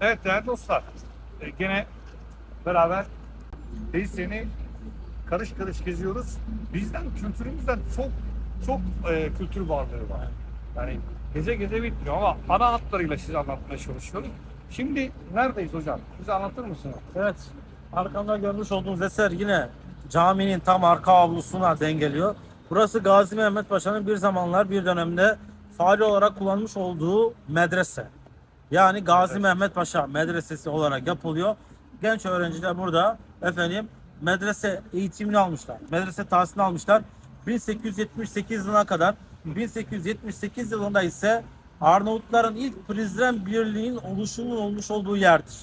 Evet değerli dostlar. e, gene beraber biz seni karış karış geziyoruz. Bizden kültürümüzden çok çok e, kültür varlığı var. Yani geze geze bitmiyor ama ana hatlarıyla size anlatmaya çalışıyoruz. Şimdi neredeyiz hocam? Bize anlatır mısınız? Evet. Arkamda görmüş olduğunuz eser yine caminin tam arka avlusuna dengeliyor. Burası Gazi Mehmet Paşa'nın bir zamanlar bir dönemde faal olarak kullanmış olduğu medrese. Yani Gazi Evet. Mehmet Paşa medresesi olarak yapılıyor. Genç öğrenciler burada efendim medrese eğitimini almışlar. Medrese tahsilini almışlar. 1878 yılına kadar 1878 yılında ise Arnavutların ilk Prizren Birliği'nin oluşumunun olmuş olduğu yerdir.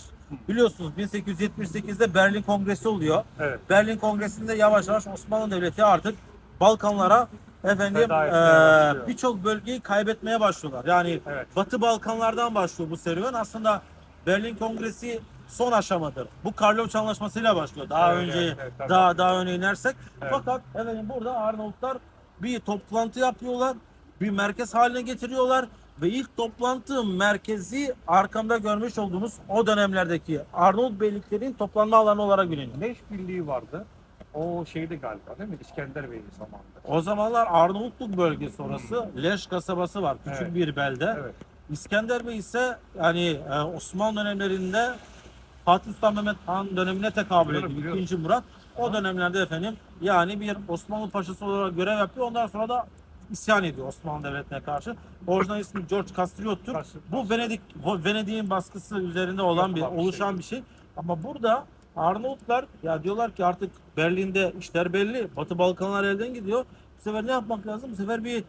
Biliyorsunuz 1878'de Berlin Kongresi oluyor. Evet. Berlin Kongresi'nde yavaş yavaş Osmanlı Devleti artık Balkanlara efendim Feda etmeye eee, başlıyor. birçok bölgeyi kaybetmeye başlıyorlar. Yani Evet. Batı Balkanlardan başlıyor bu serüven. Aslında Berlin Kongresi son aşamadır. Bu Karlofça Anlaşması'yla başlıyor. Daha Evet, önce evet, evet, tabii. daha daha öne inersek. Evet. Fakat efendim burada Arnavutlar bir toplantı yapıyorlar. Bir merkez haline getiriyorlar ve ilk toplantı merkezi arkamda görmüş olduğunuz o dönemlerdeki Arnavut beyliklerin toplanma alanı olarak biliniyor. Leş birliği vardı. O şeydi galiba değil mi? İskender Bey'in zamanında. O zamanlar Arnavutluk bölgesi orası. Leş kasabası var. Küçük Evet. bir belde. Evet. İskender Bey ise yani e, Osmanlı dönemlerinde Fatih Sultan Mehmet Han dönemine tekabül Biliyorum, ediyor. biliyorum. İkinci Murat. O dönemlerde efendim yani bir Osmanlı paşası olarak görev yapıyor. Ondan sonra da isyan ediyor Osmanlı Devleti'ne karşı. Orijinal ismi George Castriot'tur. Castro- Bu Venedik Venedik'in baskısı üzerinde olan bir Yapılan bir şey. oluşan bir şey. Ama burada Arnavutlar ya diyorlar ki artık Berlin'de işler belli. Batı Balkanlar elden gidiyor. Bu sefer ne yapmak lazım? Bu sefer bir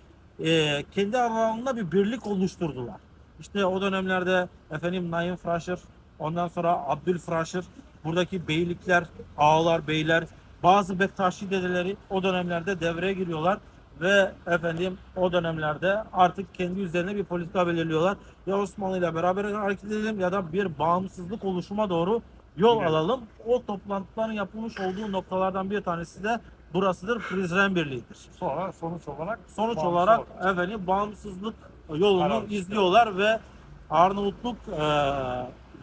e, kendi aralarında bir birlik oluşturdular. İşte o dönemlerde efendim Naim Fraşır, ondan sonra Abdül Fraşır, buradaki beylikler, ağalar, beyler, bazı Bektaşi dedeleri o dönemlerde devreye giriyorlar ve efendim o dönemlerde artık kendi üzerine bir politika belirliyorlar. Ya Osmanlı ile beraber hareket edelim ya da bir bağımsızlık oluşuma doğru yol alalım. O toplantıların yapılmış olduğu noktalardan bir tanesi de burasıdır. Prizren Birliği'dir. Sonra sonuç olarak Sonuç olarak oldu. efendim bağımsızlık yolunu Aramışlar. izliyorlar ve Arnavutluk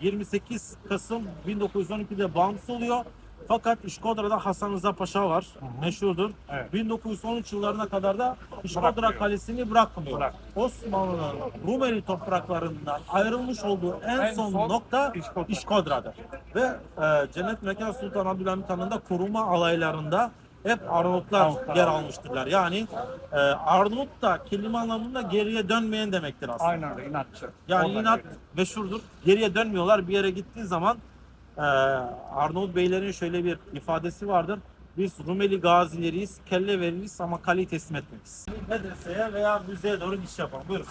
e, 28 Kasım 1912'de bağımsız oluyor. Fakat İşkodra'da Hasan Rıza Paşa var. Meşhurdur. Evet. 1913 yıllarına kadar da İşkodra Bırakmıyor. Kalesi'ni bırakmıyor. Bırak. Osmanlı'nın Rumeli topraklarından ayrılmış olduğu en, En son, son nokta İşkodra. İşkodra'dır. Ve e, Cennet Mekan Sultan Abdülhamit Han'ın da koruma alaylarında hep Arnavutlar Arnavutlar. yer almıştırlar. Yani e, Arnavut da kelime anlamında geriye dönmeyen demektir aslında. Aynen öyle inatçı. Yani Oradan inat geliyor. meşhurdur. Geriye dönmüyorlar. Bir yere gittiği zaman e, Arnavut beylerin şöyle bir ifadesi vardır. Biz Rumeli gazileriyiz, kelle veririz ama kaleyi teslim etmeyiz. Medreseye veya müzeye doğru iş yapalım. Buyurun.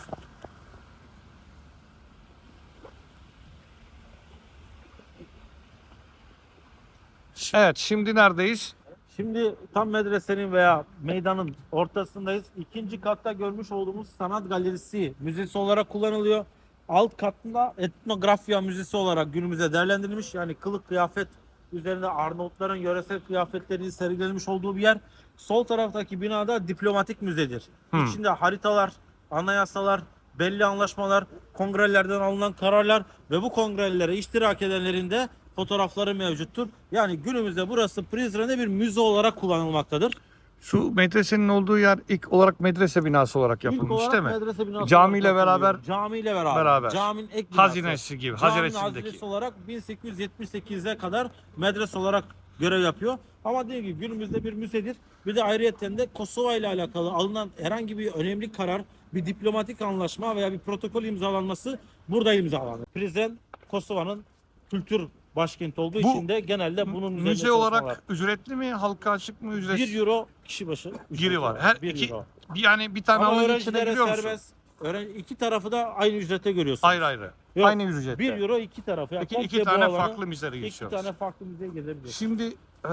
Evet şimdi neredeyiz? Şimdi tam medresenin veya meydanın ortasındayız. İkinci katta görmüş olduğumuz sanat galerisi müzesi olarak kullanılıyor. Alt katında etnografya müzesi olarak günümüze değerlendirilmiş. Yani kılık kıyafet üzerinde Arnavutların yöresel kıyafetlerinin sergilenmiş olduğu bir yer. Sol taraftaki binada diplomatik müzedir. Hmm. İçinde haritalar, anayasalar, belli anlaşmalar, kongrelerden alınan kararlar ve bu kongrelere iştirak edenlerin de fotoğrafları mevcuttur. Yani günümüzde burası Prizren'de bir müze olarak kullanılmaktadır. Şu medresenin olduğu yer ilk olarak medrese binası olarak yapılmış olarak değil mi? medrese binası Camiyle olarak beraber-. Camiyle beraber. beraber. Caminin ek binası. Hazinesi gibi, Caminin hazinesindeki. hazinesi olarak 1878'e kadar medrese olarak görev yapıyor. Ama dediğim gibi günümüzde bir müzedir. Bir de ayrıyeten de Kosova ile alakalı alınan herhangi bir önemli karar, bir diplomatik anlaşma veya bir protokol imzalanması burada imzalanır. Prizren Kosova'nın kültür başkenti olduğu Bu için de genelde bunun üzerinde Müze çalışmalar. olarak ücretli mi, halka açık mı, ücretsiz? 1 euro kişi başı. Biri var. Her 1 iki- euro. Bir- Yani bir tane Ama alınca içine öğrencilere giriyor musun? serbest. Öğren iki tarafı da aynı ücrete görüyorsunuz. Ayrı ayrı. Yok, Aynı ücrette. 1 euro iki tarafı. Yani İki, komple iki bu tane alanı farklı müzelere iki geçiyoruz. tane farklı müzeye gezebiliyorsunuz. Şimdi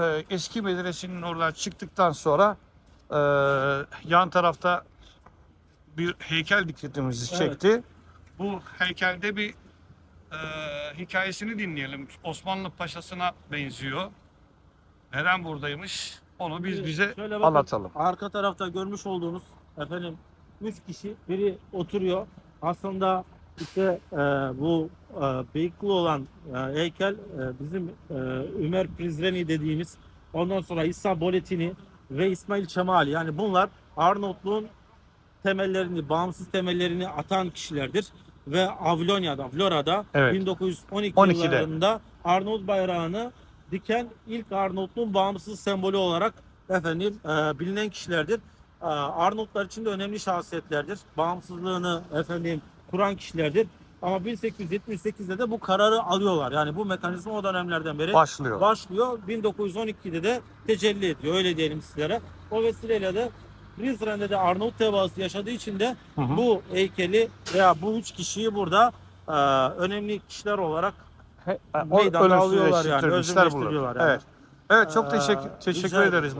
e, eski medresenin oradan çıktıktan sonra e, yan tarafta bir heykel dikkatimizi Evet. çekti. Bu heykelde bir e, hikayesini dinleyelim. Osmanlı paşasına benziyor. Neden buradaymış? Onu biz bize Şöyle bakın, anlatalım. Arka tarafta görmüş olduğunuz efendim 3 kişi biri oturuyor. Aslında İşte e, bu e, bıyıklı olan e, heykel e, bizim e, Ömer Prizreni dediğimiz ondan sonra İsa Boletini ve İsmail Çemali yani bunlar Arnavutluğun temellerini, bağımsız temellerini atan kişilerdir. Ve Avlonya'da, Vlora'da Evet. 1912 12'de. yıllarında Arnavut bayrağını diken ilk Arnavutluğun bağımsız sembolü olarak efendim e, bilinen kişilerdir. E, Arnavutlar için de önemli şahsiyetlerdir. Bağımsızlığını efendim kuran kişilerdir. Ama 1878'de de bu kararı alıyorlar. Yani bu mekanizma o dönemlerden beri Başlıyor. başlıyor. 1912'de de tecelli ediyor. Öyle diyelim sizlere. O vesileyle de Prizren'de de Arnavut tebaası yaşadığı için de Hı hı. bu heykeli veya bu üç kişiyi burada e, önemli kişiler olarak He- o meydanda alıyorlar yani, özümleştiriyorlar yani. Evet. Evet çok Ee, teşekkür teşekkür ederiz.